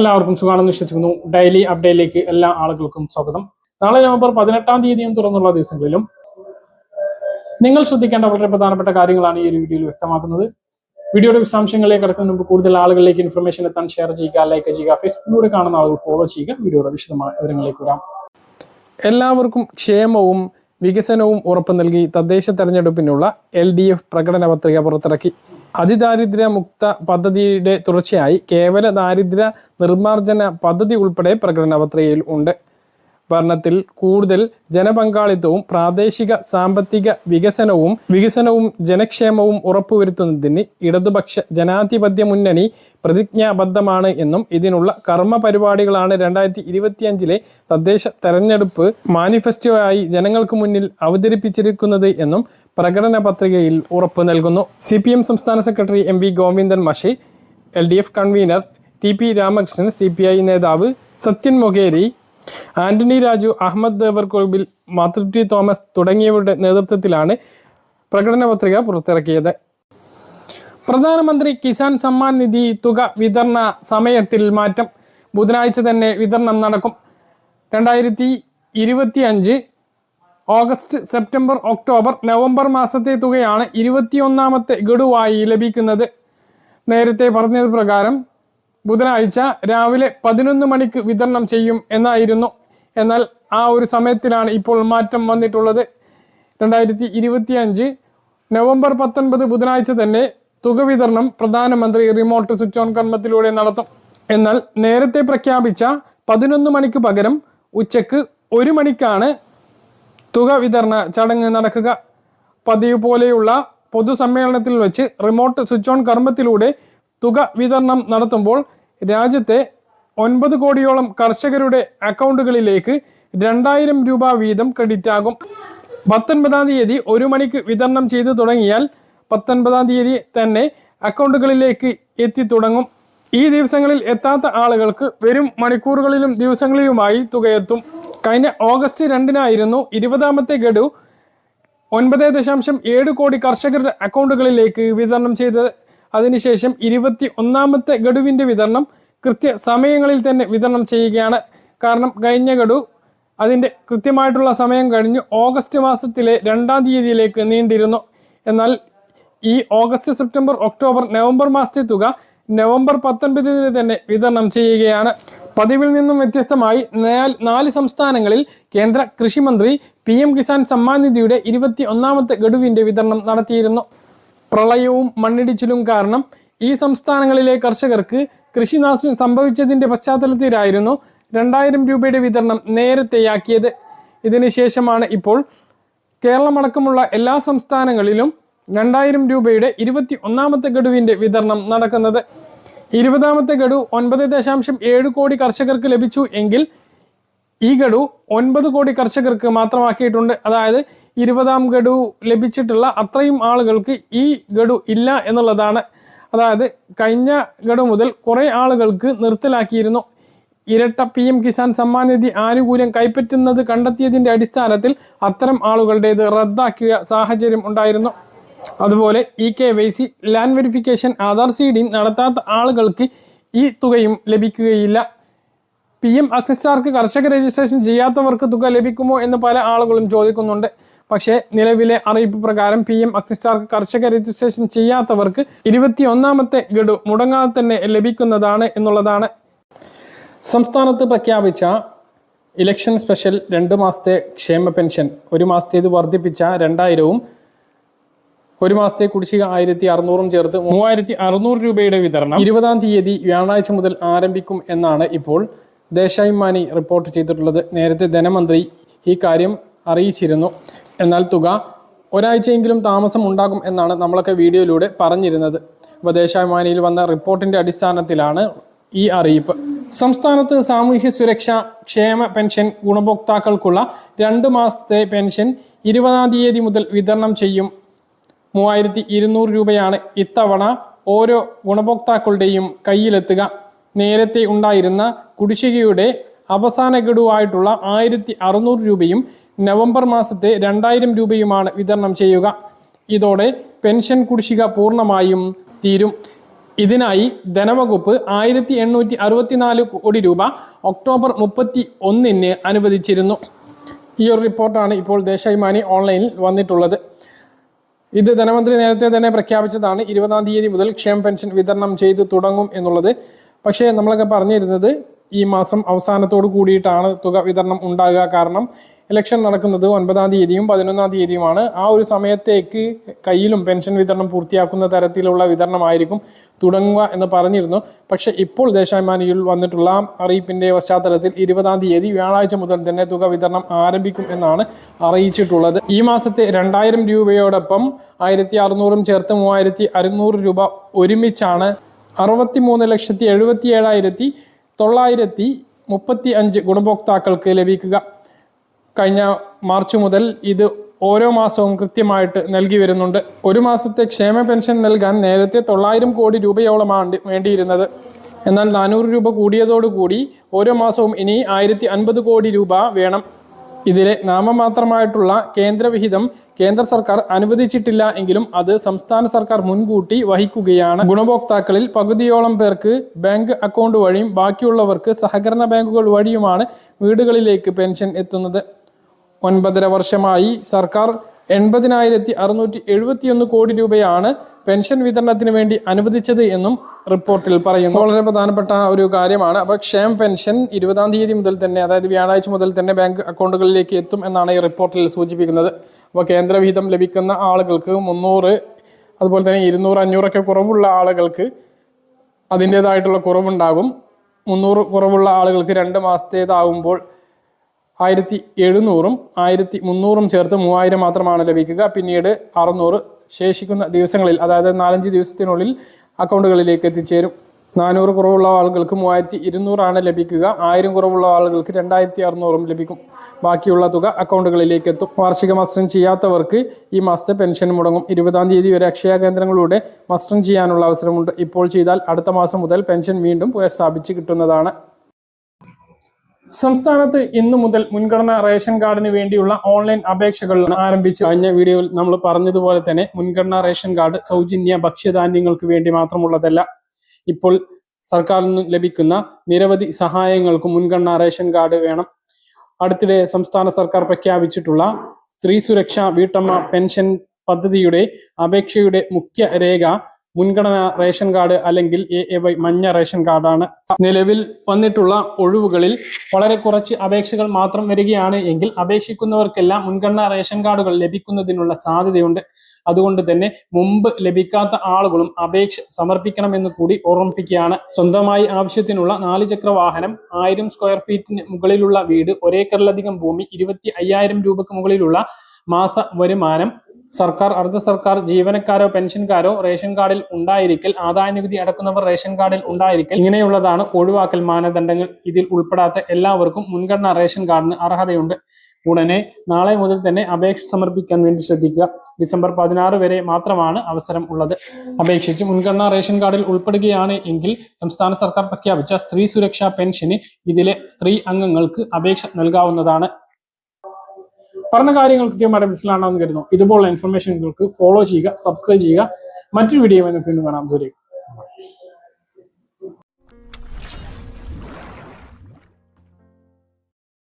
എല്ലാവർക്കും സുഖമാണെന്ന് വിശ്വസിക്കുന്നു. ഡെയിലി അപ്ഡേറ്റിലേക്ക് എല്ലാ ആളുകൾക്കും സ്വാഗതം. നാളെ നവംബർ പതിനെട്ടാം തീയതിയും തുറന്നുള്ള ദിവസങ്ങളിലും നിങ്ങൾ ശ്രദ്ധിക്കേണ്ട വളരെ പ്രധാനപ്പെട്ട കാര്യങ്ങളാണ് ഈ ഒരു വീഡിയോയിൽ വ്യക്തമാക്കുന്നത്. വീഡിയോയുടെ വിശദാംശങ്ങളിലേക്ക് കടക്കുന്നതിന് മുമ്പ് കൂടുതൽ ആളുകളിലേക്ക് ഇൻഫർമേഷൻ എത്താൻ ഷെയർ ചെയ്യുക ലൈക്ക് ചെയ്യുക ഫേസ്ബുക്കിലൂടെ കാണുന്ന ആളുകൾ ഫോളോ ചെയ്യുക. വീഡിയോയുടെ വിശദമായ വിവരങ്ങളിലേക്ക് വരാം. എല്ലാവർക്കും ക്ഷേമവും വികസനവും ഉറപ്പു നൽകി തദ്ദേശ തെരഞ്ഞെടുപ്പിനുള്ള എൽ ഡി എഫ് പ്രകടന പത്രിക പുറത്തിറക്കി. അതിദാരിദ്ര്യ മുക്ത പദ്ധതിയുടെ തുടർച്ചയായി കേവല ദാരിദ്ര്യ നിർമ്മാർജന പദ്ധതി ഉൾപ്പെടെ പ്രകടന പത്രികയിൽ ഉണ്ട്. ഭരണത്തിൽ കൂടുതൽ ജനപങ്കാളിത്തവും പ്രാദേശിക സാമ്പത്തിക വികസനവും വികസനവും ജനക്ഷേമവും ഉറപ്പുവരുത്തുന്നതിന് ഇടതുപക്ഷ ജനാധിപത്യ മുന്നണി പ്രതിജ്ഞാബദ്ധമാണ് എന്നും ഇതിനുള്ള കർമ്മ പരിപാടികളാണ് രണ്ടായിരത്തി ഇരുപത്തിയഞ്ചിലെ തദ്ദേശ തെരഞ്ഞെടുപ്പ് മാനിഫെസ്റ്റോയായി ജനങ്ങൾക്ക് മുന്നിൽ അവതരിപ്പിച്ചിരിക്കുന്നത് എന്നും പ്രകടന പത്രികയിൽ ഉറപ്പ് നൽകുന്നു. സി പി എം സംസ്ഥാന സെക്രട്ടറി എം വി ഗോവിന്ദൻ മഷി L D F convener T P Ramakrishnan C P I നേതാവ് സത്യൻ മൊഗേരി ആന്റണി രാജു അഹമ്മദ് ദേവർകോവിൽ മാതൃ ടി തോമസ് തുടങ്ങിയവരുടെ നേതൃത്വത്തിലാണ് പ്രകടന പത്രിക പുറത്തിറക്കിയത്. പ്രധാനമന്ത്രി കിസാൻ സമ്മാൻ നിധി തുക വിതരണ സമയത്തിൽ മാറ്റം. ബുധനാഴ്ച തന്നെ വിതരണം നടക്കും. രണ്ടായിരത്തി ഇരുപത്തി അഞ്ച് ഓഗസ്റ്റ് സെപ്റ്റംബർ ഒക്ടോബർ നവംബർ മാസത്തെ തുകയാണ് ഇരുപത്തിയൊന്നാമത്തെ ഗഡുവായി ലഭിക്കുന്നത്. നേരത്തെ പറഞ്ഞത് പ്രകാരം ബുധനാഴ്ച രാവിലെ പതിനൊന്ന് മണിക്ക് വിതരണം ചെയ്യും എന്നായിരുന്നു. എന്നാൽ ആ ഒരു സമയത്തിലാണ് ഇപ്പോൾ മാറ്റം വന്നിട്ടുള്ളത്. രണ്ടായിരത്തി ഇരുപത്തി അഞ്ച് നവംബർ പത്തൊൻപത് ബുധനാഴ്ച തന്നെ തുക വിതരണം പ്രധാനമന്ത്രി റിമോട്ട് സ്വിച്ച് ഓൺ കർമ്മത്തിലൂടെ നടത്തും. എന്നാൽ നേരത്തെ പ്രഖ്യാപിച്ച പതിനൊന്ന് മണിക്ക് പകരം ഉച്ചയ്ക്ക് ഒരു മണിക്കാണ് തുക വിതരണ ചടങ്ങ് നടക്കുക. പതിവ് പോലെയുള്ള പൊതുസമ്മേളനത്തിൽ വെച്ച് റിമോട്ട് സ്വിച്ച് ഓൺ കർമ്മത്തിലൂടെ തുക വിതരണം നടത്തുമ്പോൾ രാജ്യത്തെ ഒൻപത് കോടിയോളം കർഷകരുടെ അക്കൗണ്ടുകളിലേക്ക് രണ്ടായിരം രൂപ വീതം ക്രെഡിറ്റ് ആകും. പത്തൊൻപതാം തീയതി ഒരു മണിക്ക് വിതരണം ചെയ്തു തുടങ്ങിയാൽ പത്തൊൻപതാം തീയതി തന്നെ അക്കൗണ്ടുകളിലേക്ക് എത്തി തുടങ്ങും. ഈ ദിവസങ്ങളിൽ എത്താത്ത ആളുകൾക്ക് വരും മണിക്കൂറുകളിലും ദിവസങ്ങളിലുമായി തുകയെത്തും. കഴിഞ്ഞ ഓഗസ്റ്റ് രണ്ടിനായിരുന്നു ഇരുപതാമത്തെ ഗഡു ഒൻപത് ദശാംശം ഏഴ് കോടി കർഷകരുടെ അക്കൗണ്ടുകളിലേക്ക് വിതരണം ചെയ്തത്. അതിനുശേഷം ഇരുപത്തി ഒന്നാമത്തെ ഗഡുവിന്റെ വിതരണം കൃത്യ സമയങ്ങളിൽ തന്നെ വിതരണം ചെയ്യുകയാണ്. കാരണം കഴിഞ്ഞ ഗഡു അതിന്റെ കൃത്യമായിട്ടുള്ള സമയം കഴിഞ്ഞ്. ഓഗസ്റ്റ് മാസത്തിലെ രണ്ടാം തീയതിയിലേക്ക് നീണ്ടിരുന്നു. എന്നാൽ ഈ ഓഗസ്റ്റ് സെപ്റ്റംബർ ഒക്ടോബർ നവംബർ മാസത്തെ തുക നവംബർ പത്തൊൻപതിന് തന്നെ വിതരണം ചെയ്യുകയാണ്. പതിവിൽ നിന്നും വ്യത്യസ്തമായി നാല് സംസ്ഥാനങ്ങളിൽ കേന്ദ്ര കൃഷിമന്ത്രി പി എം കിസാൻ സമ്മാൻ നിധിയുടെ ഇരുപത്തി ഒന്നാമത്തെ ഗഡുവിന്റെ വിതരണം നടത്തിയിരുന്നു. പ്രളയവും മണ്ണിടിച്ചിലും കാരണം ഈ സംസ്ഥാനങ്ങളിലെ കർഷകർക്ക് കൃഷിനാശം സംഭവിച്ചതിന്റെ പശ്ചാത്തലത്തിലായിരുന്നു രണ്ടായിരം രൂപയുടെ വിതരണം നേരത്തെയാക്കിയത് ഇതിനുശേഷമാണ് ഇപ്പോൾ കേരളമടക്കമുള്ള എല്ലാ സംസ്ഥാനങ്ങളിലും രണ്ടായിരം രൂപയുടെ ഇരുപത്തി ഒന്നാമത്തെ ഗഡുവിന്റെ വിതരണം നടക്കുന്നത്. ഇരുപതാമത്തെ ഗഡു ഒൻപത് ദശാംശം ഏഴ് കോടി കർഷകർക്ക് ലഭിച്ചു എങ്കിൽ ഈ ഗഡു ഒൻപത് കോടി കർഷകർക്ക് മാത്രമാക്കിയിട്ടുണ്ട്. അതായത് ഇരുപതാം ഗഡു ലഭിച്ചിട്ടുള്ള അത്രയും ആളുകൾക്ക് ഈ ഗഡു ഇല്ല എന്നുള്ളതാണ്. അതായത് കഴിഞ്ഞ ഗഡു മുതൽ കുറേ ആളുകൾക്ക് നിർത്തലാക്കിയിരുന്നു. ഇരട്ട പി എം കിസാൻ സമ്മാൻ നിധി ആനുകൂല്യം കൈപ്പറ്റുന്നത് കണ്ടെത്തിയതിന്റെ അടിസ്ഥാനത്തിൽ അത്തരം ആളുകളുടേത് റദ്ദാക്കിയ സാഹചര്യം ഉണ്ടായിരുന്നു. അതുപോലെ E K Y C land verification Aadhaar seeding നടത്താത്ത ആളുകൾക്ക് ഈ തുകയും ലഭിക്കുകയില്ല. പി എം അക്സാർക്ക് കർഷക രജിസ്ട്രേഷൻ ചെയ്യാത്തവർക്ക് തുക ലഭിക്കുമോ എന്ന് പല ആളുകളും ചോദിക്കുന്നുണ്ട്. പക്ഷേ നിലവിലെ അറിയിപ്പ് പ്രകാരം പി എം അക്സസ്റ്റാർക്ക് കർഷക രജിസ്ട്രേഷൻ ചെയ്യാത്തവർക്ക് ഇരുപത്തി ഒന്നാമത്തെ ഗഡു മുടങ്ങാതെ തന്നെ ലഭിക്കുന്നതാണ് എന്നുള്ളതാണ്. സംസ്ഥാനത്ത് പ്രഖ്യാപിച്ച ഇലക്ഷൻ സ്പെഷ്യൽ രണ്ട് മാസത്തെ ക്ഷേമ പെൻഷൻ ഒരു മാസത്തേത് വർദ്ധിപ്പിച്ച രണ്ടായിരവും ഒരു മാസത്തെ കുടിശ്ശിക ആയിരത്തി അറുന്നൂറും ചേർത്ത് മൂവായിരത്തി അറുന്നൂറ് രൂപയുടെ വിതരണം. ഇരുപതാം തീയതി വ്യാഴാഴ്ച മുതൽ ആരംഭിക്കും എന്നാണ് ഇപ്പോൾ ദേശായി മാനി റിപ്പോർട്ട് ചെയ്തിട്ടുള്ളത്. നേരത്തെ ധനമന്ത്രി ഈ കാര്യം അറിയിച്ചിരുന്നു. എന്നാൽ തുക ഒരാഴ്ചയെങ്കിലും താമസം ഉണ്ടാകും എന്നാണ് നമ്മളൊക്കെ വീഡിയോയിലൂടെ പറഞ്ഞിരുന്നത്. അപ്പോൾ ദേശാഭിമാനിയിൽ വന്ന റിപ്പോർട്ടിന്റെ അടിസ്ഥാനത്തിലാണ് ഈ അറിയിപ്പ്. സംസ്ഥാനത്ത് സാമൂഹ്യ സുരക്ഷ ക്ഷേമ പെൻഷൻ ഗുണഭോക്താക്കൾക്കുള്ള രണ്ട് മാസത്തെ പെൻഷൻ ഇരുപതാം തീയതി മുതൽ വിതരണം ചെയ്യും. മൂവായിരത്തി ഇരുന്നൂറ് രൂപയാണ് ഇത്തവണ ഓരോ ഗുണഭോക്താക്കളുടെയും കയ്യിലെത്തുക. നേരത്തെ ഉണ്ടായിരുന്ന കുടിശ്ശികയുടെ അവസാന ഗഡുവായിട്ടുള്ള ആയിരത്തി അറുന്നൂറ് രൂപയും നവംബർ മാസത്തെ രണ്ടായിരം രൂപയുമാണ് വിതരണം ചെയ്യുക. ഇതോടെ പെൻഷൻ കുടിശ്ശിക പൂർണമായും തീരും. ഇതിനായി ധനവകുപ്പ് ആയിരത്തി എണ്ണൂറ്റി അറുപത്തിനാല് കോടി രൂപ ഒക്ടോബർ മുപ്പത്തി ഒന്നിന് അനുവദിച്ചിരുന്നു. ഈ ഒരു റിപ്പോർട്ടാണ് ഇപ്പോൾ ദേശാഭിമാനി ഓൺലൈനിൽ വന്നിട്ടുള്ളത്. ഇത് ധനമന്ത്രി നേരത്തെ തന്നെ പ്രഖ്യാപിച്ചതാണ്. ഇരുപതാം തീയതി മുതൽ ക്ഷേമ പെൻഷൻ വിതരണം ചെയ്തു തുടങ്ങും എന്നുള്ളത് പക്ഷേ നമ്മളൊക്കെ പറഞ്ഞിരുന്നത് ഈ മാസം അവസാനത്തോട് കൂടിയിട്ടാണ് തുക വിതരണം ഉണ്ടാകുക. കാരണം ഇലക്ഷൻ നടക്കുന്നത് ഒൻപതാം തീയതിയും പതിനൊന്നാം തീയതിയുമാണ്. ആ ഒരു സമയത്തേക്ക് കയ്യിലും പെൻഷൻ വിതരണം പൂർത്തിയാക്കുന്ന തരത്തിലുള്ള വിതരണമായിരിക്കും തുടങ്ങുക എന്ന് പറഞ്ഞിരുന്നു. പക്ഷേ ഇപ്പോൾ ദേശാഭിമാനിയിൽ വന്നിട്ടുള്ള അറിയിപ്പിന്റെ പശ്ചാത്തലത്തിൽ ഇരുപതാം തീയതി വ്യാഴാഴ്ച മുതൽ തന്നെ തുക വിതരണം ആരംഭിക്കും എന്നാണ് അറിയിച്ചിട്ടുള്ളത്. ഈ മാസത്തെ രണ്ടായിരം രൂപയോടൊപ്പം ആയിരത്തി അറുന്നൂറും ചേർത്ത് മൂവായിരത്തി അറുന്നൂറ് രൂപ ഒരുമിച്ചാണ് അറുപത്തി മൂന്ന് ലക്ഷത്തി എഴുപത്തി ഏഴായിരത്തി തൊള്ളായിരത്തി മുപ്പത്തി അഞ്ച് ഗുണഭോക്താക്കൾക്ക് ലഭിക്കുക. കഴിഞ്ഞ മാർച്ച് മുതൽ ഇത് ഓരോ മാസവും കൃത്യമായിട്ട് നൽകി വരുന്നുണ്ട്. ഒരു മാസത്തെ ക്ഷേമ പെൻഷൻ നൽകാൻ നേരത്തെ തൊള്ളായിരം കോടി രൂപയോളമാണ് വേണ്ടിയിരുന്നത്. എന്നാൽ നാനൂറ് രൂപ കൂടിയതോടുകൂടി ഓരോ മാസവും ഇനി ആയിരത്തി അൻപത് കോടി രൂപ വേണം. ഇതിലെ നാമമാത്രമായിട്ടുള്ള കേന്ദ്രവിഹിതം കേന്ദ്ര സർക്കാർ അനുവദിച്ചിട്ടില്ല എങ്കിലും അത് സംസ്ഥാന സർക്കാർ മുൻകൂട്ടി വഹിക്കുകയാണ്. ഗുണഭോക്താക്കളിൽ പകുതിയോളം പേർക്ക് ബാങ്ക് അക്കൗണ്ട് വഴിയും ബാക്കിയുള്ളവർക്ക് സഹകരണ ബാങ്കുകൾ വഴിയുമാണ് വീടുകളിലേക്ക് പെൻഷൻ എത്തുന്നത്. ഒൻപതര വർഷമായി സർക്കാർ എൺപതിനായിരത്തി അറുന്നൂറ്റി എഴുപത്തിയൊന്ന് കോടി രൂപയാണ് പെൻഷൻ വിതരണത്തിന് വേണ്ടി അനുവദിച്ചത് എന്നും റിപ്പോർട്ടിൽ പറയുന്നു. വളരെ പ്രധാനപ്പെട്ട ഒരു കാര്യമാണ്. അപ്പോൾ ക്ഷേമ പെൻഷൻ ഇരുപതാം തീയതി മുതൽ തന്നെ അതായത് വ്യാഴാഴ്ച മുതൽ തന്നെ ബാങ്ക് അക്കൗണ്ടുകളിലേക്ക് എത്തും എന്നാണ് ഈ റിപ്പോർട്ടിൽ സൂചിപ്പിക്കുന്നത്. അപ്പോൾ കേന്ദ്രവിഹിതം ലഭിക്കുന്ന ആളുകൾക്ക് മുന്നൂറ് അതുപോലെ തന്നെ ഇരുന്നൂറ് അഞ്ഞൂറൊക്കെ കുറവുള്ള ആളുകൾക്ക് അതിന്റേതായിട്ടുള്ള കുറവുണ്ടാകും. മുന്നൂറ് കുറവുള്ള ആളുകൾക്ക് രണ്ട് മാസത്തേതാകുമ്പോൾ ആയിരത്തി എഴുന്നൂറും ആയിരത്തി മുന്നൂറും ചേർത്ത് മൂവായിരം മാത്രമാണ് ലഭിക്കുക. പിന്നീട് അറുന്നൂറ് ശേഷിക്കുന്ന ദിവസങ്ങളിൽ അതായത് നാലഞ്ച് ദിവസത്തിനുള്ളിൽ അക്കൗണ്ടുകളിലേക്ക് എത്തിച്ചേരും. നാനൂറ് കുറവുള്ള ആളുകൾക്ക് മൂവായിരത്തി ഇരുന്നൂറാണ് ലഭിക്കുക. ആയിരം കുറവുള്ള ആളുകൾക്ക് രണ്ടായിരത്തി അറുന്നൂറും ലഭിക്കും. ബാക്കിയുള്ള തുക അക്കൗണ്ടുകളിലേക്ക് എത്തും. വാർഷിക മസ്റ്ററിംഗ് ചെയ്യാത്തവർക്ക് ഈ മാസത്തെ പെൻഷൻ മുടങ്ങും. ഇരുപതാം തീയതി വരെ അക്ഷയ കേന്ദ്രങ്ങളിലൂടെ മസ്റ്ററിംഗ് ചെയ്യാനുള്ള അവസരമുണ്ട്. ഇപ്പോൾ ചെയ്താൽ അടുത്ത മാസം മുതൽ പെൻഷൻ വീണ്ടും പുനഃസ്ഥാപിച്ച് കിട്ടുന്നതാണ്. സംസ്ഥാനത്ത് ഇന്നു മുതൽ മുൻഗണന റേഷൻ കാർഡിന് വേണ്ടിയുള്ള ഓൺലൈൻ അപേക്ഷകൾ ആരംഭിച്ചു. കഴിഞ്ഞ വീഡിയോയിൽ നമ്മൾ പറഞ്ഞതുപോലെ തന്നെ മുൻഗണന റേഷൻ കാർഡ് സൗജന്യ ഭക്ഷ്യധാന്യങ്ങൾക്ക് വേണ്ടി മാത്രമുള്ളതല്ല ഇപ്പോൾ സർക്കാരിൽ നിന്ന് ലഭിക്കുന്ന നിരവധി സഹായങ്ങൾക്ക് മുൻഗണന റേഷൻ കാർഡ് വേണം. അടുത്തിടെ സംസ്ഥാന സർക്കാർ പ്രഖ്യാപിച്ചിട്ടുള്ള സ്ത്രീ സുരക്ഷ വീട്ടമ്മ പെൻഷൻ പദ്ധതിയുടെ അപേക്ഷയുടെ മുഖ്യ രേഖ മുൻഗണന റേഷൻ കാർഡ് അല്ലെങ്കിൽ എ എ വൈ മഞ്ഞ റേഷൻ കാർഡാണ്. നിലവിൽ വന്നിട്ടുള്ള ഒഴിവുകളിൽ വളരെ കുറച്ച് അപേക്ഷകൾ മാത്രം വരികയാണ് എങ്കിൽ അപേക്ഷിക്കുന്നവർക്കെല്ലാം മുൻഗണന റേഷൻ കാർഡുകൾ ലഭിക്കുന്നതിനുള്ള സാധ്യതയുണ്ട്. അതുകൊണ്ട് തന്നെ മുമ്പ് ലഭിക്കാത്ത ആളുകളും അപേക്ഷ സമർപ്പിക്കണമെന്ന് കൂടി ഓർമ്മിപ്പിക്കുകയാണ്. സ്വന്തമായി ആവശ്യത്തിനുള്ള നാല് ചക്ര വാഹനം ആയിരം സ്ക്വയർ ഫീറ്റിന് മുകളിലുള്ള വീട് ഒരേക്കറിലധികം ഭൂമി ഇരുപത്തി അയ്യായിരം രൂപക്ക് മുകളിലുള്ള മാസ വരുമാനം സർക്കാർ അർദ്ധ സർക്കാർ ജീവനക്കാരോ പെൻഷൻകാരോ റേഷൻ കാർഡിൽ ഉണ്ടായിരിക്കൽ ആദായ നികുതി അടക്കുന്നവർ റേഷൻ കാർഡിൽ ഉണ്ടായിരിക്കൽ ഇങ്ങനെയുള്ളതാണ് ഒഴിവാക്കൽ മാനദണ്ഡങ്ങൾ. ഇതിൽ ഉൾപ്പെടാത്ത എല്ലാവർക്കും മുൻഗണനാ റേഷൻ കാർഡിന് അർഹതയുണ്ട്. ഉടനെ നാളെ മുതൽ തന്നെ അപേക്ഷ സമർപ്പിക്കാൻ വേണ്ടി ശ്രദ്ധിക്കുക. ഡിസംബർ പതിനാറ് വരെ മാത്രമാണ് അവസരം ഉള്ളത്. അപേക്ഷിച്ച് മുൻഗണനാ റേഷൻ കാർഡിൽ ഉൾപ്പെടുകയാണ് എങ്കിൽ സംസ്ഥാന സർക്കാർ പ്രഖ്യാപിച്ച സ്ത്രീ സുരക്ഷാ പെൻഷന് ഇതിലെ സ്ത്രീ അംഗങ്ങൾക്ക് അപേക്ഷ നൽകാവുന്നതാണ്. പറഞ്ഞ കാര്യങ്ങൾ കൃത്യമായിട്ട് മനസ്സിലാണെന്ന് കരുതുന്നു. ഇതുപോലുള്ള ഇൻഫർമേഷനുകൾക്ക് ഫോളോ ചെയ്യുക സബ്സ്ക്രൈബ് ചെയ്യുക. മറ്റൊരു വീഡിയോ വീണ്ടും കാണാം. ദൂരെ